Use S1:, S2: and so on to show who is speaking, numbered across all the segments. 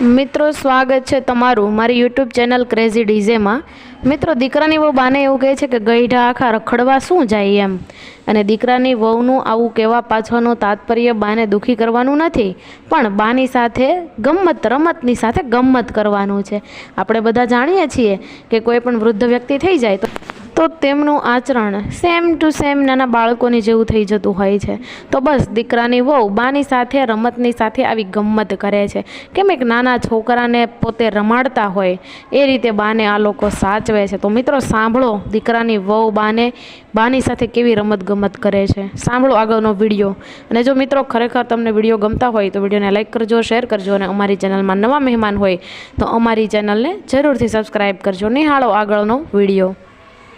S1: મિત્રો, સ્વાગત છે તમારું મારી યુટ્યુબ ચેનલ ક્રેઝી ડીઝેમાં મિત્રો, દીકરાની વહુ બાને એવું કહે છે કે ગઈઢા આખા રખડવા શું જાય એમ? અને દીકરાની વહુનું આવું કહેવા પાછળનું તાત્પર્ય બાને દુઃખી કરવાનું નથી, પણ બાની સાથે ગમ્મત, રમતની સાથે ગમ્મત કરવાનું છે. આપણે બધા જાણીએ છીએ કે કોઈ પણ વૃદ્ધ વ્યક્તિ થઈ જાય તો તો તેમનું આચરણ સેમ ટુ સેમ નાના બાળકોની જેવું થઈ જતું હોય છે. તો બસ, દીકરાની વહુ બાની સાથે, રમતની સાથે આવી ગમ્મત કરે છે. કેમ એક નાના છોકરાને પોતે રમાડતા હોય, એ રીતે બાને આ લોકો સાચવે છે. તો મિત્રો, સાંભળો, દીકરાની વહુ બાને બાની સાથે કેવી રમત ગમત કરે છે. સાંભળો આગળનો વીડિયો. અને જો મિત્રો ખરેખર તમને વીડિયો ગમતા હોય, તો વિડીયોને લાઇક કરજો, શેર કરજો અને અમારી ચેનલમાં નવા મહેમાન હોય, તો અમારી ચેનલને જરૂરથી સબસ્ક્રાઈબ કરજો. નિહાળો આગળનો વીડિયો.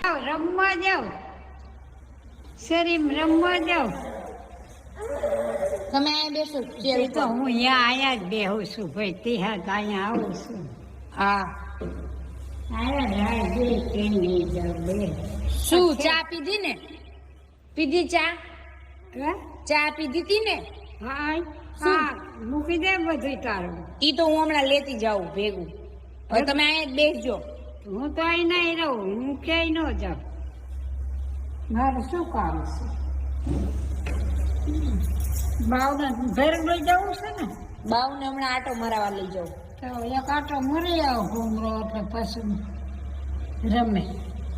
S2: રમવા જાવ શરીમ રમવા જાવ
S3: તમે અહીંયા બેસો
S2: એ તો હું અહીંયા આયા જ બેહું છું ભાઈ તિહાદ અહીંયા આવું છું.
S3: હા. શું ચા પીધી ને? પીધી ચા? ચા પીધી હતી ને?
S2: હા હા મૂકી દે બધું તારું.
S3: ઈ તો હું હમણાં લેતી જાઉં ભેગું. હવે તમે અહીંયા જ બેસજો.
S2: હું તો અહીં નહીં રહું હું ક્યાંય ન જાઉં. મારે શું કામ છે? બાવને ઘર લઈ જવું છે ને?
S3: બાવને હમણાં આટો મરાવા લઈ જાઉં.
S2: તો એક આટો મરી આવો ઘૂમરો એટલે પછી રમે.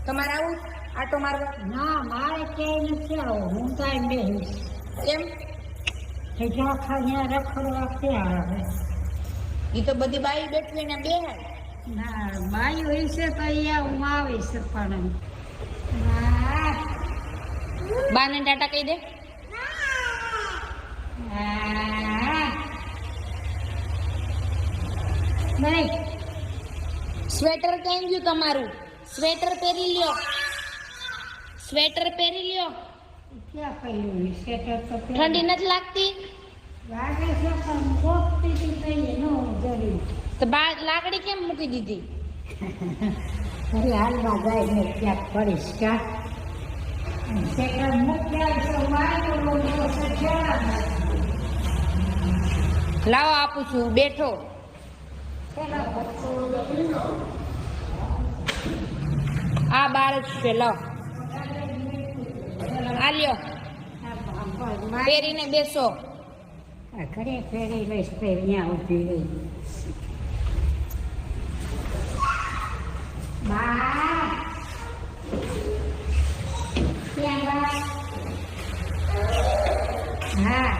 S3: તમારે આવું આટો મારવા?
S2: ના મારે ક્યાંય નથી આવું હું તો અહીં બેહીશ.
S3: કેમ?
S2: એ જો ત્યાં રખડવા ક્યાં આવે?
S3: એ તો બધી બાઈ બેઠી ને બે
S2: ના બાઈ હોય છે તો અહીંયા હું આવીશ પણ. આ,
S3: બાને ટાટા કહી દે.
S2: નહીં
S3: સ્વેટર કેમ ગયું તમારું? સ્વેટર પહેરી લ્યો. સ્વેટર પહેરી લ્યો.
S2: ક્યાં કહ્યું સ્વેટર તો
S3: ઠંડી નથી લાગતી?
S2: લાગે છે પણ કોકતી તી કહીએ ન જરૂર.
S3: તો બા લાકડી કેમ મૂકી દીધી?
S2: અરે હાલમાં જાય ને ક્યાંક પડીશ કા? મૂક્યા તો
S3: લાવો આપું છું. બેઠો. આ બાર જ છે લો આ લ્યો. પહેરીને બેસો.
S2: ઘરે ફેરી લઈશ તો અહીંયા ઊભી રહી. হ্যাঁ